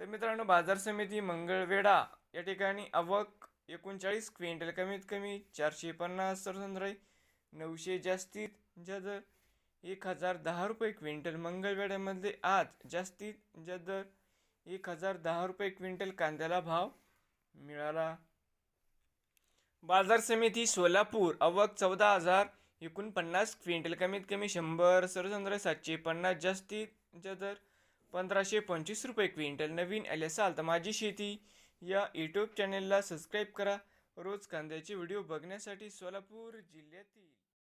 तर मित्रांनो बाजार समिती मंगळवेढा या ठिकाणी आवक एकोणचाळीस क्विंटल कमीत कमी चारशे पन्नास सरसंद्राई नऊशे जास्तीत ज्या दर एक हजार दहा रुपये क्विंटल मंगळवेढ्यामध्ये आज जास्तीत ज्या दर एक हजार दहा रुपये क्विंटल कांद्याला भाव मिळाला. बाजार समिती सोलापूर अवक चौदा हजार एकोणपन्नास क्विंटल कमीत कमी शंभर सरसंद्र सातशे पन्नास जास्तीत दर पंधराशे पंचवीस रुपये क्विंटल. नवीन आले असाल तर माझी शेती. या यूट्यूब चॅनेलला सबस्क्राईब करा. रोज कांद्याचे व्हिडिओ बघण्यासाठी सोलापूर जिल्ह्यातील